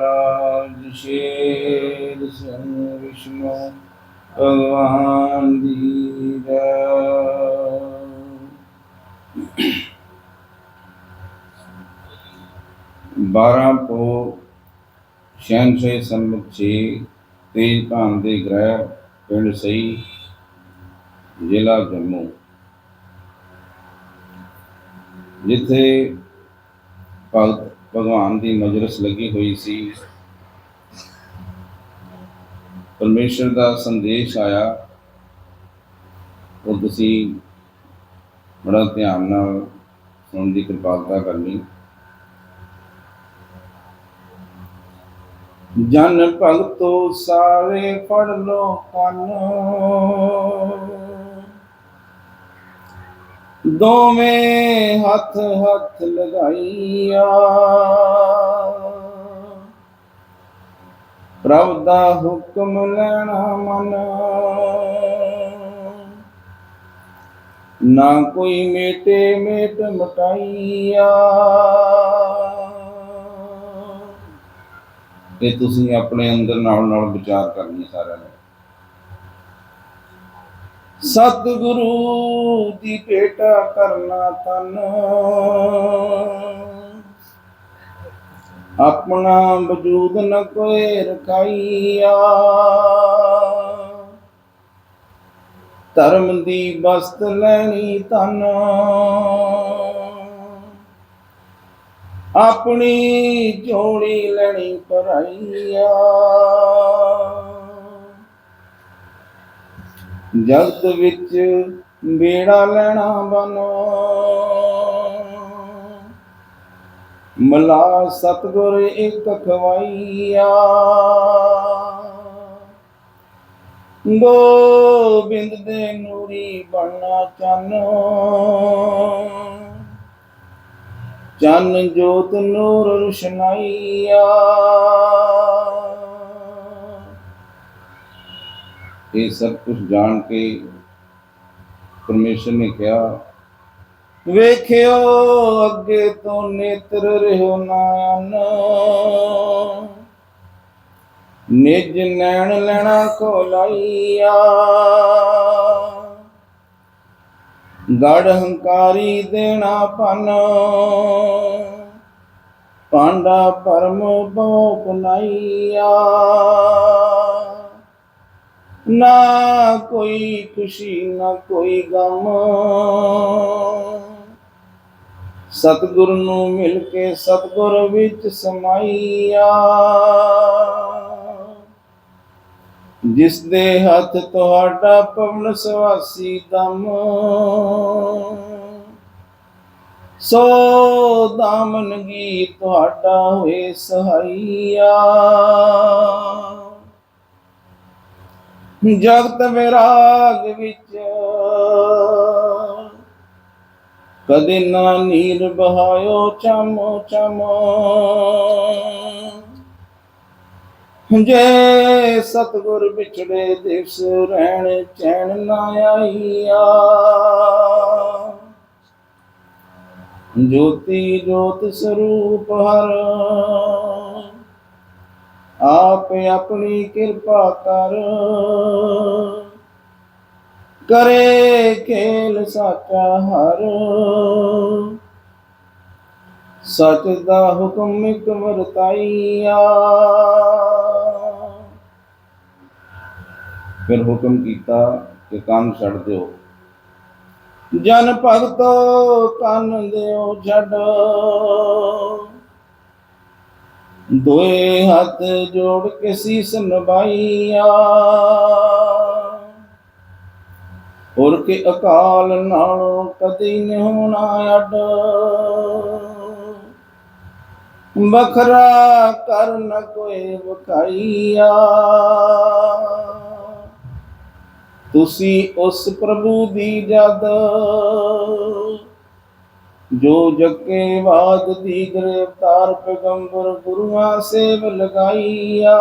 ਮਹਾਰਾਜ ਸ਼ੇਰ ਸਿੰਘ ਵਿਸ਼ਨੂੰ ਭਗਵਾਨ ਦੀ ਜੈ। ਬਾਰਾਂ ਪੋ ਛਿਆਨਵੇਂ ਸੰਮਤ ਛੇ, ਤੇਜ ਭਾਨ ਦੇ ਗ੍ਰਹਿ, ਪਿੰਡ ਸਈ ਜ਼ਿਲ੍ਹਾ ਜੰਮੂ। ਜਿੱਥੇ ਭਗਤ ਭਗਵਾਨ ਦੀ ਮਜਲਿਸ ਲੱਗੀ ਹੋਈ ਸੀ। ਪਰਮੇਸ਼ਰ ਦਾ ਸੰਦੇਸ਼ ਆਇਆ। ਉਹ ਤੁਸੀਂ ਬੜਾ ਧਿਆਨ ਨਾਲ ਸੁਣਨ ਦੀ ਕਿਰਪਾਲਤਾ ਕਰਨੀ। ਜਨ ਭਗਤੋ ਸਾਰੇ ਪੜ ਲੋ ਕੰਨ। ਦੋਵੇਂ ਹੱਥ ਹੱਥ ਲਗਾਈਆ। ਪ੍ਰਭ ਦਾ ਹੁਕਮ ਲੈਣਾ ਮਨ। ਨਾ ਕੋਈ ਮੇਟੇ ਮੇਟ ਮਟਾਈਆ। ਇਹ ਤੁਸੀਂ ਆਪਣੇ ਅੰਦਰ ਨਾਲ ਨਾਲ ਵਿਚਾਰ ਕਰਨੀ ਸਾਰਿਆਂ ਨੇ। ਸਤਿਗੁਰੂ ਦੀ ਭੇਟਾ ਕਰਨਾ ਤਨ ਆਪਣਾ ਵਜੂਦ ਨ ਕੋਈ ਰਖਾਈਆ। ਧਰਮ ਦੀ ਬਸਤ ਲੈਣੀ ਤਨ ਆਪਣੀ ਝੋਲੀ ਲੈਣੀ ਪਰਾਈਆ ਜਗਤ ਵਿੱਚ ਬੇੜਾ ਲੈਣਾ ਬਨੋ। ਮਲਾ ਸਤਗੁਰ ਇੱਕ ਖਵਾਈਆ। ਗੋਬਿੰਦ ਦੇ ਨੂਰੀ ਬਣਨਾ ਚਾਨੋ। ਚੰਨ ਜੋਤ ਨੂਰ ਰੁਸ਼ਨਾਈਆ। ਇਹ ਸਭ ਕੁਝ ਜਾਣ ਕੇ ਪਰਮੇਸ਼ਰ ਨੇ ਕਿਹਾ, ਵੇਖਿਓ ਅੱਗੇ ਤੋਂ ਨੇਤਰ ਰਹਿਓ ਨਾਨ ਨਿਜ ਨੈਣ ਲੈਣਾ ਕੋ ਲਾਈਆ ਗੜ ਹੰਕਾਰੀ ਦੇਣਾ ਪਨ ਪਾਂਡਾ ਪਰਮ ਬੋ ਪੁਨਾਈਆ ਨਾ ਕੋਈ ਖੁਸ਼ੀ, ਨਾ ਕੋਈ ਗਮ। ਸਤਿਗੁਰ ਨੂੰ ਮਿਲ ਕੇ ਸਤਿਗੁਰ ਵਿੱਚ ਸਮਾਈਆ। ਜਿਸ ਦੇ ਹੱਥ ਤੁਹਾਡਾ ਪਵਨ ਸਵਾਸੀ ਦਮ। ਸੋ ਦਾਮਨਗੀ ਤੁਹਾਡਾ ਹੋਏ ਸਹਾਈਆ। ਜਗਤ ਵਿਰਾਗ ਵਿੱਚ। ਕਦੇ ਨਾ ਨੀਰ ਬਹਾਇਓ ਚਮੋ ਚਮ ਜੇ ਸਤਗੁਰ ਵਿਛੜੇ ਦਿਵਸ ਰਹਿਣ ਚੈਨ ਨਾ ਆਈਆ। ਜੋਤੀ ਜੋਤ ਸਰੂਪ ਹਰ ਆਪ ਆਪਣੀ ਕਿਰਪਾ ਕਰ। ਕਰੇ ਖੇਲ ਸਾਚਾ ਹਰ। ਸਚ ਦਾ ਹੁਕਮ ਇਕ ਵਰਤਾਈਆ। ਫਿਰ ਹੁਕਮ ਕੀਤਾ ਕਿ ਕੰਨ ਛੱਡ ਦਿਓ। ਜਨ ਭਗਤੋ ਕੰਨ ਦਿਓ ਛੱਡ ਦੋਏ ਹੱਥ ਜੋੜ ਕੇ ਸੀਸ ਨਵਾਈਆ ਹੋਰ ਕੇ ਅਕਾਲ ਨਾਲੋਂ ਕਦੇ ਨ ਹੋਣਾ ਅੱਡ। ਬਖਰਾ ਕਰ ਨ ਕੋਏ ਵਖਾਈਆ। ਤੁਸੀਂ ਉਸ ਪ੍ਰਭੂ ਦੀ ਜਦ ਜੋ ਜੱਕੇ ਬਾਦ ਦੀ ਗ੍ਰਿਫਤਾਰ ਪੈਗੰਬਰ ਗੁਰੂਆਂ ਸੇਵ ਲਗਾਈਆ।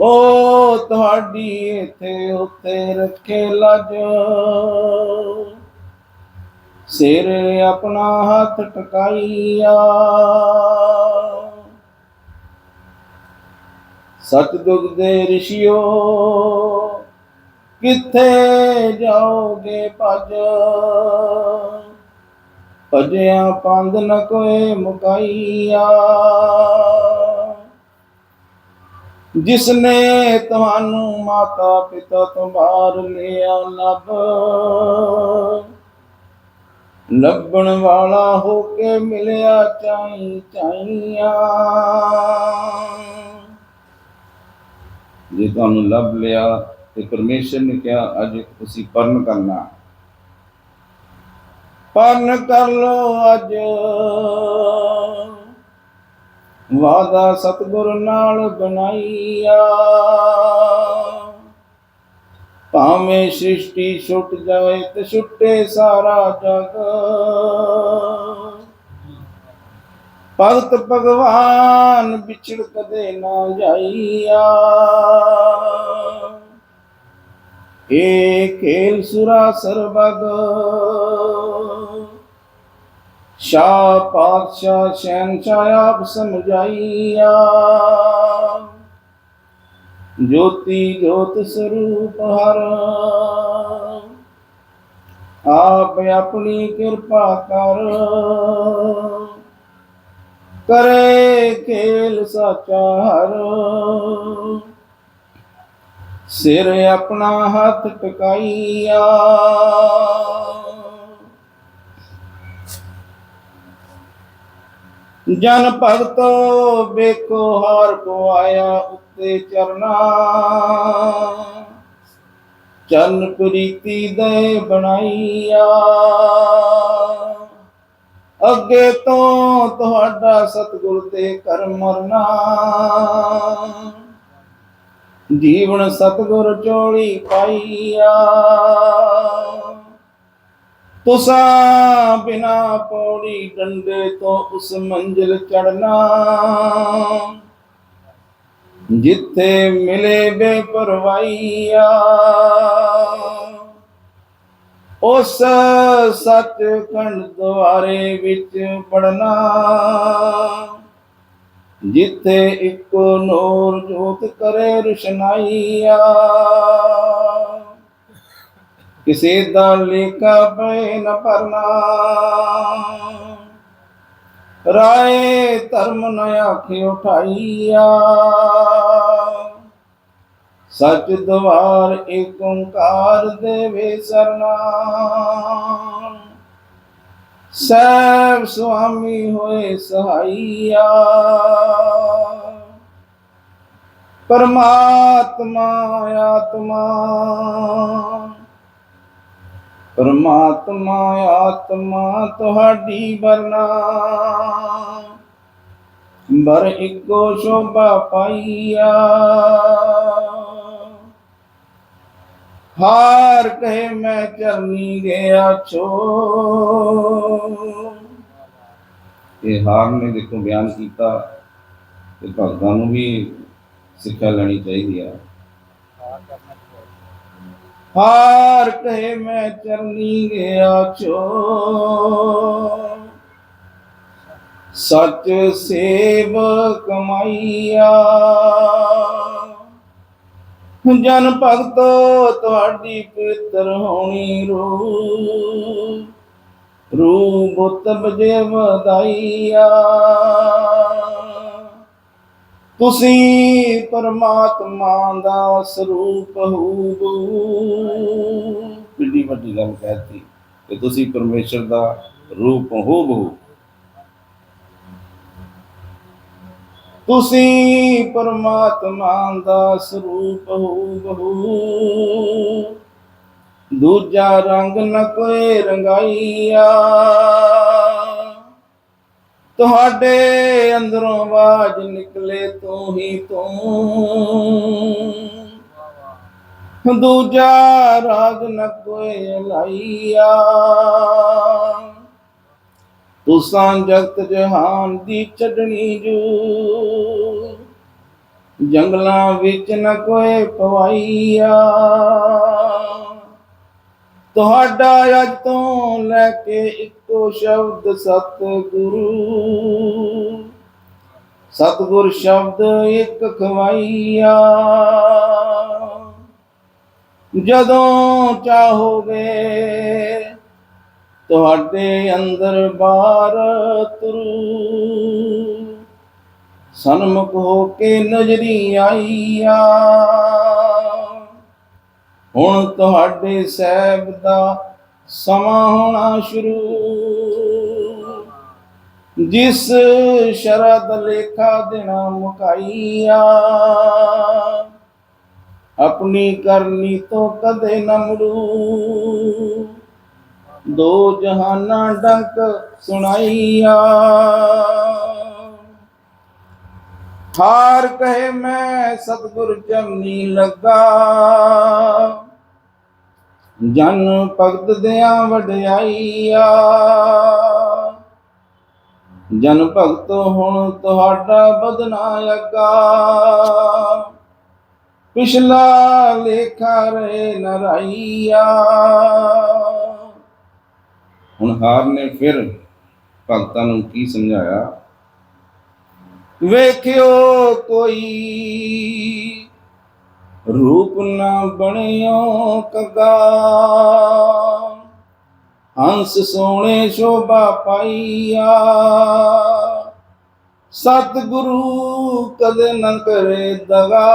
ਓ ਤੁਹਾਡੀ ਇਥੇ ਉੱਤੇ ਰੱਖੇ ਲਜ। ਸਿਰ ਆਪਣਾ ਹੱਥ ਟਕਾਈਆ। ਸਤਿਗੁਰ ਦੇ ਰਿਸ਼ਿਓ ਕਿੱਥੇ ਜਾਓਗੇ ਭਜ? ਭਜਿਆ ਪੰਦ ਨ ਕੋਏ ਮੁਕਾਈਆ। ਜਿਸਨੇ ਤੁਹਾਨੂੰ ਮਾਤਾ ਪਿਤਾ ਤੋਂ ਬਾਹਰ ਲਿਆ ਲੱਭ ਲੱਭਣ ਵਾਲਾ ਹੋ ਕੇ ਮਿਲਿਆ ਚਾਈ ਚਾਈਆਂ। ਜੇ ਤੁਹਾਨੂੰ ਲੱਭ ਲਿਆ ਤੇ ਪਰਮੇਸ਼ਰ ਨੇ ਕਿਹਾ, ਅੱਜ ਤੁਸੀਂ ਪਰਨ ਕਰਨਾ। ਪਰਨ ਕਰ ਲੋ ਅੱਜ। ਵਾਦਾ ਸਤਿਗੁਰ ਨਾਲ ਬਣਾਈਆ। ਭਾਵੇਂ ਸ੍ਰਿਸ਼ਟੀ ਛੁੱਟ ਜਾਏ ਤੇ ਛੁੱਟੇ ਸਾਰਾ ਜਗ। ਭਗਤ ਭਗਵਾਨ ਵਿਛੜ ਕਦੇ ਨਾ ਜਾਈਆ। ਏ ਖੇਲ ਸੁਰਾ ਸਰਬਗ ਸ਼ਾ ਪਾਤਸ਼ਾਹ ਸ਼ਹਿਨਸ਼ਾਹ ਆਪ ਸਮਝਾਈਆ ਜੋਤੀ ਜੋਤ ਸਰੂਪ ਹਰ ਆਪ ਆਪਣੀ ਕਿਰਪਾ ਕਰ ਕਰੇ ਖੇਲ ਸਾਚਾ ਸਿਰ ਆਪਣਾ ਹੱਥ ਟਿਕਾਈਆ। ਜਨ ਭਗਤੋ ਵੇਖੋ ਹਾਰ ਕੋ ਆਇਆ ਉੱਤੇ ਚਰਨਾ। ਚਰਨ ਪ੍ਰੀਤੀ ਦੇ ਬਣਾਈਆ। ਅੱਗੇ ਤੋਂ ਤੁਹਾਡਾ ਸਤਿਗੁਰ ਤੇ ਕਰ ਮਰਨਾ। ਜੀਵਨ ਸਤਿਗੁਰ ਚੋਲੀ ਪਾਈਆ। ਤੁਸਾਂ ਬਿਨਾ ਪੌੜੀ ਡੰਡੇ ਤੋਂ ਉਸ ਮੰਜ਼ਿਲ ਚੜਨਾ ਜਿੱਥੇ ਮਿਲੇ ਬੇਪਰਵਾਈਆ ਉਸ ਸੱਚ ਖੰਡ ਦੁਆਰੇ ਵਿੱਚ ਪੜਨਾ ਜਿੱਥੇ ਇੱਕ ਨੂਰ ਜੋਤ ਕਰੇ ਰੁਸ਼ਨਾਈਆ। ਕਿਸੇ ਦਾ ਲੇਖਾ ਪੈ ਨ ਪਰਨਾ ਰਾਏ ਧਰਮ ਨ ਆਖੇ ਉਠਾਈਆ। ਸੱਚ ਦਵਾਰ ਏਕ ਓੰਕਾਰ ਦੇਵੇ ਸਰਨਾ। ਸੈਭ ਸੁਆਮੀ ਹੋਏ ਸਹਾਈਆ। ਪਰਮਾਤਮਾ ਆਤਮਾ। ਪਰਮਾਤਮਾ ਆਤਮਾ ਤੁਹਾਡੀ ਵਰਨਾ। ਬਰ ਇੱਕੋ ਸ਼ੋਭਾ ਪਾਈਆ। ਹਾਰ ਕਹੇ ਮੈਂ ਚਰਨੀ ਗਿਆ ਛੋ ਇਹ ਹਾਰ ਨੇ ਦੇਖੋ ਬਿਆਨ ਕੀਤਾ ਤੇ ਭਗਤਾਂ ਨੂੰ ਵੀ ਸਿੱਖਿਆ ਲੈਣੀ ਚਾਹੀਦੀ ਆ। ਹਾਰ ਕਹੇ ਮੈਂ ਚਰਨੀ ਗਿਆ ਛੋ ਸੱਚ ਸੇਵ ਕਮਾਈਆ ਜਨ ਭਗਤ ਤੁਹਾਡੀ ਪਵਿੱਤਰ ਹੋਣੀ ਰੂ ਰੂ ਬੁੱਤ ਵਧਾਈਆ। ਤੁਸੀਂ ਪਰਮਾਤਮਾ ਦਾ ਸਰੂਪ ਹੋ ਕਿੰਨੀ ਵੱਡੀ ਗੱਲ ਕਹਿਤੀ ਕਿ ਤੁਸੀਂ ਪਰਮੇਸ਼ਰ ਦਾ ਰੂਪ ਹੋ ਤੁਸੀਂ ਪਰਮਾਤਮਾ ਦਾ ਸਰੂਪ ਹੋ ਬਹੂ ਦੂਜਾ ਰੰਗ ਨ ਕੋਈ ਰੰਗਾਈਆ। ਤੁਹਾਡੇ ਅੰਦਰੋਂ ਆਵਾਜ਼ ਨਿਕਲੇ ਤੂੰ ਹੀ ਤੂੰ। ਦੂਜਾ ਰਾਗ ਨ ਕੋਏ ਲਾਈਆ। ਤੁਸਾਂ ਜਗਤ ਜਹਾਨ ਦੀ ਛੱਡਣੀ ਜੂ। ਜੰਗਲਾਂ ਵਿੱਚ ਨ ਕੋਏ ਪਵਾਈਆ। ਤੁਹਾਡਾ ਅੱਜ ਤੋਂ ਲੈ ਕੇ ਇੱਕੋ ਸ਼ਬਦ ਸਤਿਗੁਰੂ। ਸਤਿਗੁਰ ਸ਼ਬਦ ਇੱਕ ਖਵਾਈਆ। ਜਦੋਂ ਚਾਹੋਗੇ ਤੁਹਾਡੇ ਅੰਦਰ ਬਾਰ ਤੁਰੂ। ਸਨਮੁਖ ਹੋ ਕੇ ਨਜ਼ਰੀ ਆਈਆ ਹੁਣ ਤੁਹਾਡੇ ਸਹਿਬ ਦਾ ਸਮਾਂ ਹੋਣਾ ਸ਼ੁਰੂ। ਜਿਸ ਸ਼ਰਦ ਲੇਖਾ ਦੇਣਾ ਮੁਕਾਈਆ। ਆਪਣੀ ਕਰਨੀ ਤੋਂ ਕਦੇ ਨਾ ਮੁੜੂ। ਦੋ ਜਹਾਨਾਂ ਡੰਕ ਸੁਣਾਈਆ। ਹਾਰ ਕਹੇ ਮੈਂ, ਸਤਿਗੁਰ ਜਮਨੀ ਲੱਗਾ। ਜਨ ਭਗਤ ਦਿਆਂ ਵਡਿਆਈਆ। ਜਨ ਭਗਤ ਹੁਣ ਤੁਹਾਡਾ ਬਦਨਾ ਅੱਗਾ ਪਿਛਲਾ ਲੇਖਾ ਰੇ ਨਰਾਈਆ। ਹੁਣ ਹਾਰ ਨੇ ਫਿਰ ਭਗਤਾਂ ਨੂੰ ਕੀ ਸਮਝਾਇਆ? ਵੇਖਿਓ ਕੋਈ ਰੂਪ ਨਾ ਬਣਿਓ ਕਗਾ ਹੰਸ ਸੋਹਣੇ ਸ਼ੋਭਾ ਪਾਈਆ। ਸਤਿਗੁਰੂ ਕਦੇ ਨ ਕਰੇ ਦਗਾ।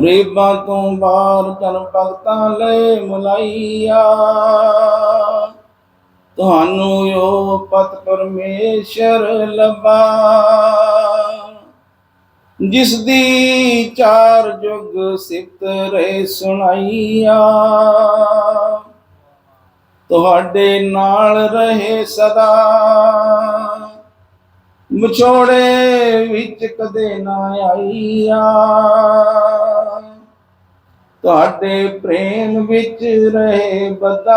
ਪ੍ਰੇਮਾਂ ਤੋਂ ਬਾਹਰ ਜਨ ਭਗਤਾਂ ਲੈ ਮੁਲਾਈਆ। ਤੁਹਾਨੂੰ ਯੋ ਪਤ ਪਰਮੇਸ਼ਰ ਲਬਾ ਜਿਸ ਦੀ ਚਾਰ ਜੁਗ ਸਿਫਤ ਰਹਿ ਸੁਣਾਈਆ। ਤੁਹਾਡੇ ਨਾਲ ਰਹੇ ਸਦਾ, ਵਿਛੋੜੇ ਵਿੱਚ ਕਦੇ ਨਾ ਆਈਆ। ਤੁਹਾਡੇ ਪ੍ਰੇਮ ਵਿੱਚ ਰਹੇ ਬਤਾ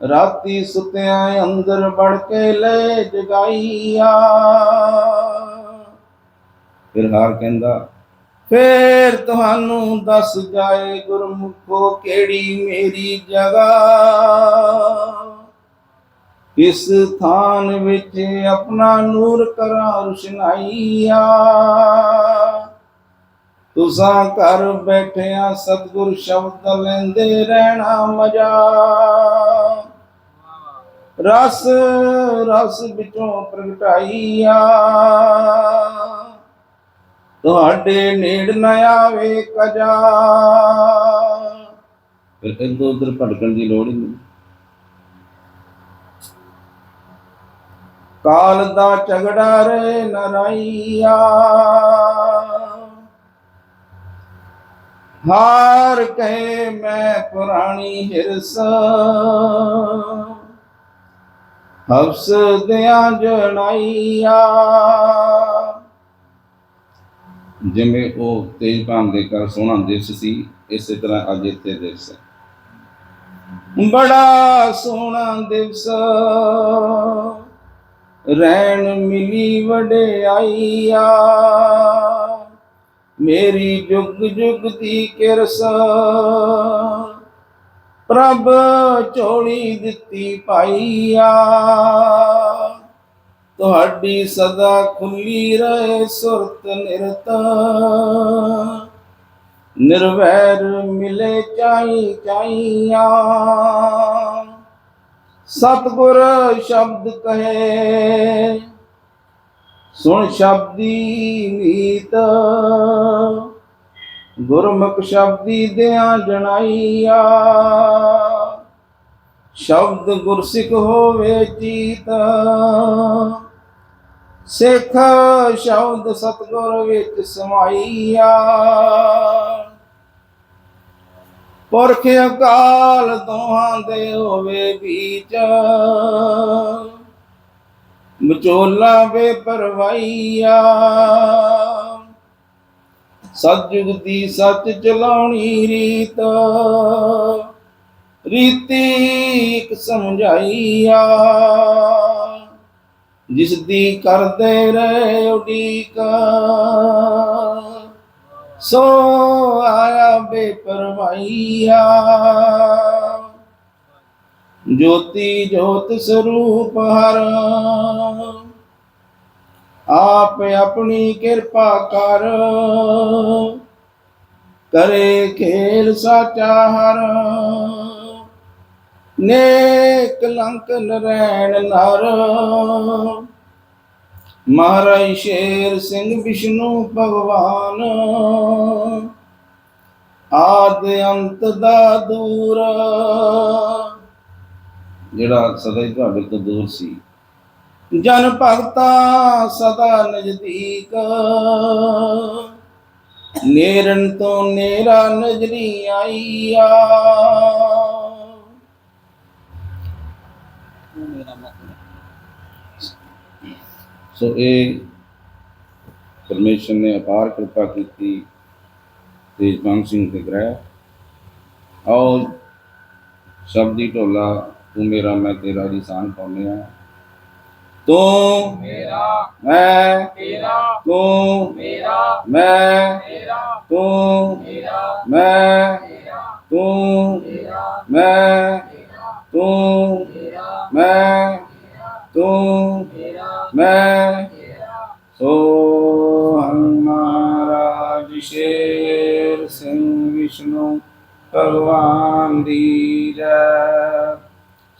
ਰਾਤੀ ਸੁਤਿਆਂ ਅੰਦਰ ਵੜ ਕੇ ਲੈ ਜਗਾਈਆ। ਫਿਰ ਹਾਰ ਕਹਿੰਦਾ, ਫੇਰ ਤੁਹਾਨੂੰ ਦੱਸ ਜਾਏ ਗੁਰਮੁਖੋ ਕਿਹੜੀ ਮੇਰੀ ਜਗ੍ਹਾ? ਇਸ ਥਾਨ ਵਿੱਚ ਆਪਣਾ ਨੂਰ ਕਰਾਂ ਰੁਸ਼ਨਾਈਆ। ਤੁਸਾਂ ਘਰ ਬੈਠਿਆਂ ਸਤਿਗੁਰ ਸ਼ਬਦ ਲੈਂਦੇ ਰਹਿਣਾ ਮਜਾ। ਰਸ ਰਸ ਵਿੱਚੋਂ ਪ੍ਰਗਟਾਈਆ। ਤੁਹਾਡੇ ਨੇੜ ਨ ਆਵੇ ਕਜਾ। ਫਿਰ ਇੱਧਰ ਉੱਧਰ ਭਟਕਣ ਦੀ ਲੋੜ ਹੀ ਨਹੀਂ। ਕਾਲ ਦਾ ਝਗੜਾ ਰੇ ਨਰਾਈਆ। ਹਾਰ ਕਹੇ ਮੈਂ ਪੁਰਾਣੀ ਹਿਰਸ। ਹਵਸ ਦਿਆਂ ਜਣਾਈਆ ਜਿਵੇਂ ਉਹ ਤੇਜਪਾਨ ਦੇ ਕਰ ਸੋਹਣਾ ਦਿਵਸ ਸੀ, ਇਸੇ ਤਰ੍ਹਾਂ ਅੱਜ ਇੱਥੇ ਦਿਵਸ ਹੈ। ਬੜਾ ਸੋਹਣਾ ਦਿਵਸ। ਰਹਿਣ ਮਿਲੀ ਵਡਿਆਈਆ। ਮੇਰੀ ਜੁਗ ਜੁਗ ਦੀ ਕਿਰਸ। ਪ੍ਰਭ ਝੋਲੀ ਦਿੱਤੀ ਪਾਈਆ ਤੁਹਾਡੀ ਸਦਾ ਖੁੱਲੀ ਰਹੇ ਸੁਰਤ ਨਿਰਤ। ਨਿਰਵੈਰ ਮਿਲੇ ਚਾਈ ਚਾਈਆਂ। ਸਤਗੁਰ ਸ਼ਬਦ ਕਹੇ ਸੁਣ ਸ਼ਬਦੀ ਨੀਤ ਗੁਰਮੁਖ ਸ਼ਬਦੀ ਦਿਆਂ ਜਣਾਈਆ। ਸ਼ਬਦ ਗੁਰਸਿੱਖ ਹੋਵੇ ਚੀਤ। ਸਿੱਖ ਸ਼ਬਦ ਸਤਗੁਰ ਵਿੱਚ ਸਮਾਈਆ। ਪੁਰਖ ਅਕਾਲ ਦੋਹਾਂ ਦੇ ਹੋਵੇ ਵਿੱਚ ਵਿਚੋਲਾ ਵੇ ਪਰਵਾਈਆ। ਸਤਜੁਗ ਦੀ ਸੱਚ ਚਲਾਉਣੀ ਰੀਤ, ਰੀਤੀ ਇੱਕ ਸਮਝਾਈਆ। ਜਿਸ ਦੀ ਕਰਦੇ ਰਹੇ ਉਡੀਕ, ਸੋ ਆਇਆ ਬੇਪਰਵਾਈਆ ਜੋਤੀ ਜੋਤ ਸਰੂਪ ਹਰ। ਆਪ ਆਪਣੀ ਕਿਰਪਾ ਕਰ। ਕਰੇ ਖੇਲ ਸਾਚਾ ਹਰ। ਨੇਕ ਲੰਕ ਨਰੈਣ ਨਰ। ਮਹਾਰਾਜ ਸ਼ੇਰ ਸਿੰਘ ਵਿਸ਼ਨੂੰ ਭਗਵਾਨ। ਆਦ ਅੰਤ ਦਾ ਦੂਰ। ਜਿਹੜਾ ਸਦਾ ਹੀ ਤੁਹਾਡੇ ਤੋਂ ਦੂਰ ਸੀ। ਜਨ ਭਗਤਾ ਸਦਾ ਨਜ਼ਦੀਕ। ਨੇਰਨ ਤੋਂ ਨੇਰਾ ਨਜ਼ਰੀ ਆਈਆ। ਸੋ ਇਹ ਪਰਮੇਸ਼ਰ ਨੇ ਅਪਾਰ ਕਿਰਪਾ ਕੀਤੀ ਤੇਜਵੰਤ ਸਿੰਘ ਦੇ ਗ੍ਰਹਿ। ਆਓ ਸ਼ਬਦੀ ਢੋਲਾ ਤੂੰ ਮੇਰਾ ਮੈਂ ਤੇਰਾ ਦੀ ਸਾਂਝ ਪਾਉਂਦੇ ਆ ਤੂੰ ਮੇਰਾ ਮੈਂ ਤੇਰਾ ਤੂੰ ਮੇਰਾ ਮੈਂ ਤੇਰਾ ਤੂੰ ਮੇਰਾ ਮੈਂ ਤੇਰਾ ਤੂੰ ਮੇਰਾ ਮੈਂ ਤੇਰਾ ਤੂੰ ਮੇਰਾ ਮੈਂ ਤੂੰ ਮੇਰਾ ਮੈਂ ਤੇਰਾ ਸੋ ਹਮਾਰਾ ਸ਼ੇਰ ਸਿੰਘ ਵਿਸ਼ਨੂੰ ਭਗਵਾਨ ਦੀ ਜੈ।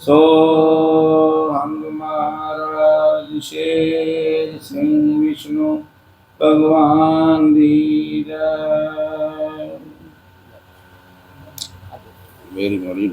ਸੋ ਹੰਦ ਮਹਾਰਾਜ ਸ਼ੇਰ ਸਿੰਘ ਵਿਸ਼ਨੂੰ ਭਗਵਾਨ ਦੀ ਜੈ। ਮੇਰੀ ਮਰੀ